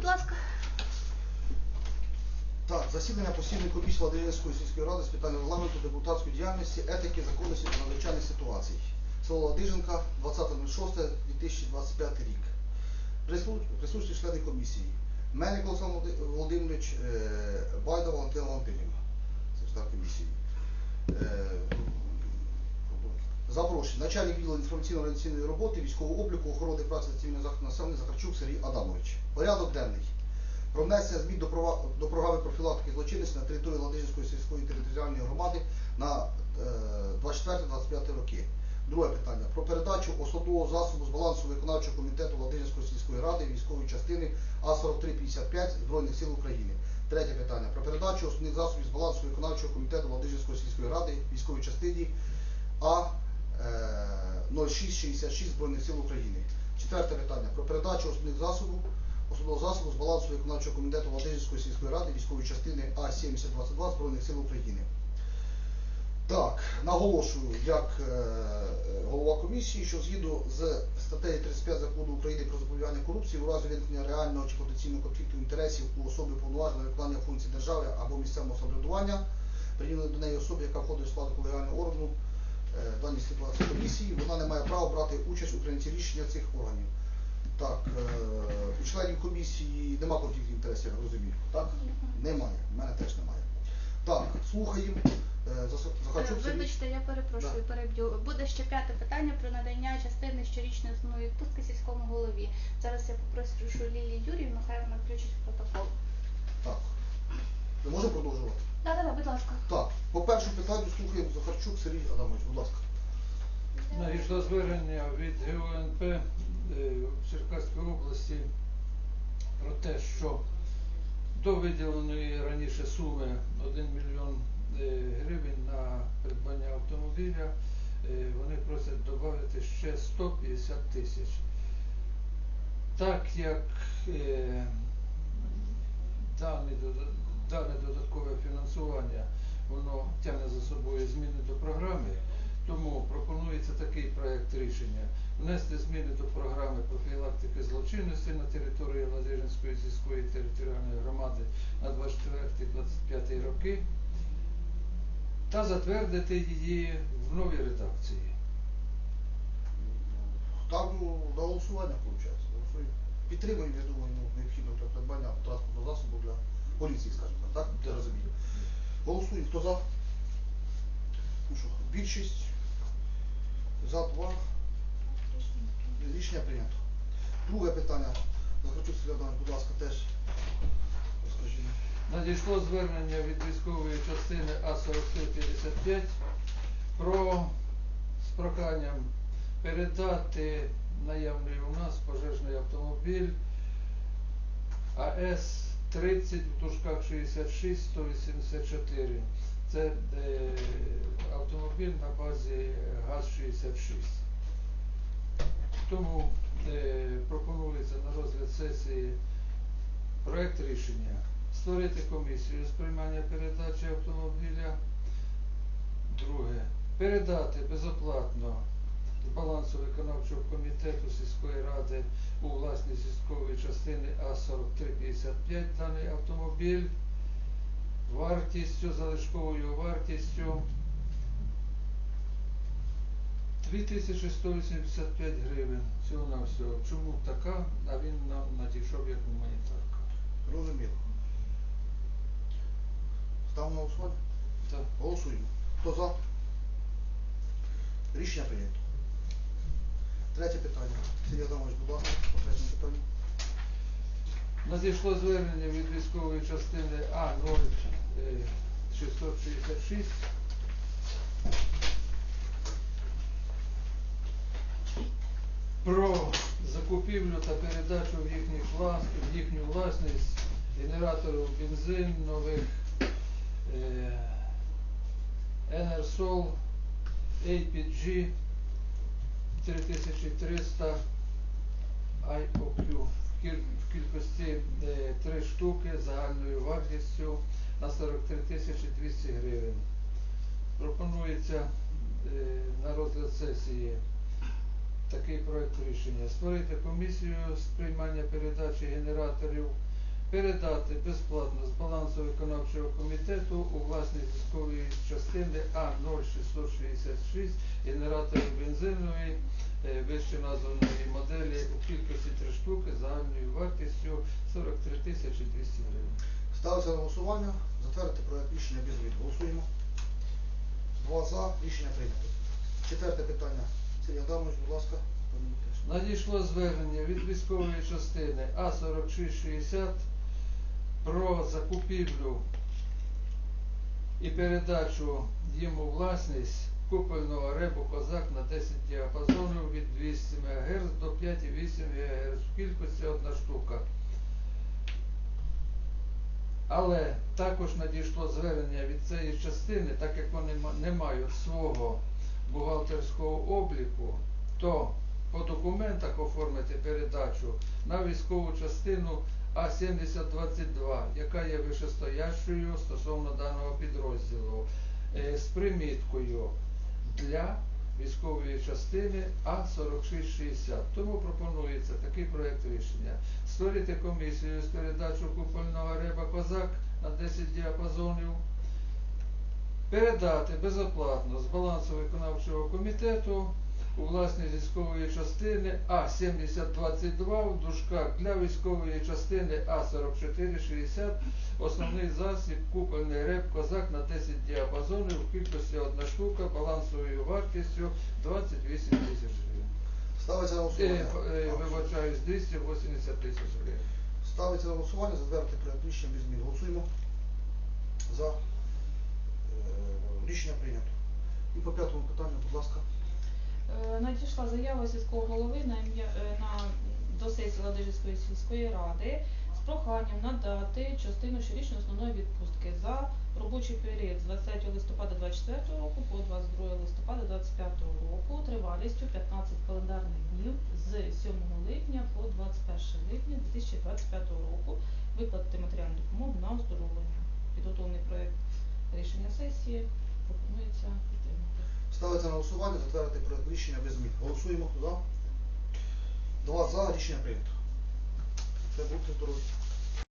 будь ласка. Так, засідання постійної комісії Ладижинської сільської ради з питань регламенту, депутатської діяльності, етики, законності та надзвичайних ситуацій. Село Ладижинка, 20.06.2025 рік. Прису- Присутні члени комісії. Мельник Олександр Володимирович, е, Байда Валентина Валентинівна, секретар комісії. Е, Запрошую. Начальник відділу інформаційно-організаційної роботи, військового обліку, охорони праці та цивільного захисту населення Захарчук Сергій Адамович. Порядок денний. Про внесення змін до, програми профілактики злочинності на території Ладижинської сільської територіальної громади на е, 24-25 роки. Друге питання. Про передачу основного засобу з балансу виконавчого комітету Ладижинської сільської ради військової частини А4355 Збройних сил України. Третє питання. Про передачу основних засобів з балансу виконавчого комітету Ладижинської сільської ради військової частині А е, 0666 Збройних сил України. Четверте питання. Про передачу основних засобів основного засобу з балансу виконавчого комітету Ладижинської сільської ради військової частини А7022 Збройних сил України. Так, наголошую, як е, е, голова комісії, що згідно з статтею 35 закону України про запобігання корупції, у разі виникнення реального чи потенційного конфлікту інтересів у особи повноваженої виконання функцій держави або місцевого самоврядування, приділеної до неї особи, яка входить в склад колегіального органу е, в даній ситуації комісії, вона не має права брати участь у прийнятті рішення цих органів. Так, е, у членів комісії нема конфліктів інтересів, я розумію. Так? Немає. У мене теж немає. Так, слухаємо. Е, Е. Вибачте, я перепрошую, Да. переб'ю. Буде ще п'яте питання про надання частини щорічної основної відпустки сільському голові. Зараз я попрошу Лілії Юріївну, хай вона включить в протокол. Так. Ми можемо продовжувати? Так, так, будь ласка. Так, по першому питанню слухаємо Захарчук Сергій Адамович, будь ласка. Надійшло звернення від ГУНП е, в Черкаській області про те, що до виділеної раніше суми 1 мільйон е, гривень на придбання автомобіля е, вони просять додати ще 150 тисяч. Так як дане додаткове фінансування воно тягне за собою зміни до програми, тому пропонується такий проект рішення внести зміни до програми профілактики злочинності на території Ладижинської сільської територіальної громади на 24-25 роки та затвердити її в новій редакції. Ставлю на голосування, виходить. Голосуємо. Підтримуємо, я думаю, ну, необхідно для придбання транспортного засобу для поліції, скажімо так, так? Я розумію. Голосуємо. Хто за? Ну що, більшість. За два. Рішення прийнято. Друге питання. Захарчук Сергій будь ласка, теж розкажіть. Надійшло звернення від військової частини А4355 про з проханням передати наявний у нас пожежний автомобіль АС 30 в дужках 66 184. Це е, автомобіль на базі ГАЗ-66. Тому е, пропонується на розгляд сесії проект рішення створити комісію з приймання передачі автомобіля. Друге. Передати безоплатно з балансу виконавчого комітету сільської ради у власність військової частини А4355 даний автомобіль вартістю, залишковою вартістю 2185 гривень всього на всього. Чому така, а він нам надійшов як гуманітарка. Розуміло. Ставимо на голосування? Так. Голосуємо. Хто за? Рішення прийнято. Третє питання. Сергій Адамович, будь ласка, по третьому питанню. Надійшло звернення від військової частини А 0666 про закупівлю та передачу в, влас... в їхню власність генераторів бензин нових е... Enersol APG 3300 IOQ в кіль- в кількості е, три штуки загальною вартістю на 43 тисячі 200 гривень. Пропонується е, на розгляд сесії такий проект рішення. Створити комісію з приймання передачі генераторів передати безплатно з балансу виконавчого комітету у власність військової частини А0666 генератори бензинової е, вище названої моделі у кількості 3 штуки загальною вартістю 43 тисячі 200 гривень. Ставиться на голосування. Затвердити проект рішення без змін. Голосуємо. Два за. Рішення прийнято. Четверте питання. Сергій Адамович, будь ласка. Надійшло звернення від військової частини А4660 про закупівлю і передачу їм у власність купольного ребу козак на 10 діапазонів від 200 МГц до 5,8 ГГц в кількості одна штука. Але також надійшло звернення від цієї частини, так як вони не мають свого бухгалтерського обліку, то по документах оформити передачу на військову частину А7022, яка є вищестоящою стосовно даного підрозділу, е, з приміткою для військової частини А4660. Тому пропонується такий проєкт рішення. Створити комісію з передачу купольного реба козак на 10 діапазонів, передати безоплатно з балансу виконавчого комітету у власність військової частини А7022 в дужках для військової частини А4460 основний засіб купольний реп козак на 10 діапазонів в кількості одна штука балансовою вартістю 28 тисяч гривень. Ставиться на Е, голосування. е, Вибачаюсь, 280 тисяч гривень. Ставиться на голосування. Затвердити проект рішення без змін. Голосуємо. За. Е, Рішення прийнято. І по п'ятому питанню, будь ласка. Е, Надійшла заява сільського голови на е, на до сесії Ладижівської сільської ради з проханням надати частину щорічної основної відпустки за робочий період з 23 листопада 24 року по 22 листопада 25 року тривалістю 15 календарних днів з 7 липня по 21 липня 2025 року виплатити матеріальну допомогу на оздоровлення. Підготовлений проект рішення сесії пропонується підтримати. Ставиться на голосування. Затвердити проект рішення без змін. Голосуємо. Хто за? Два за. Рішення прийнято. Це будьте здорові.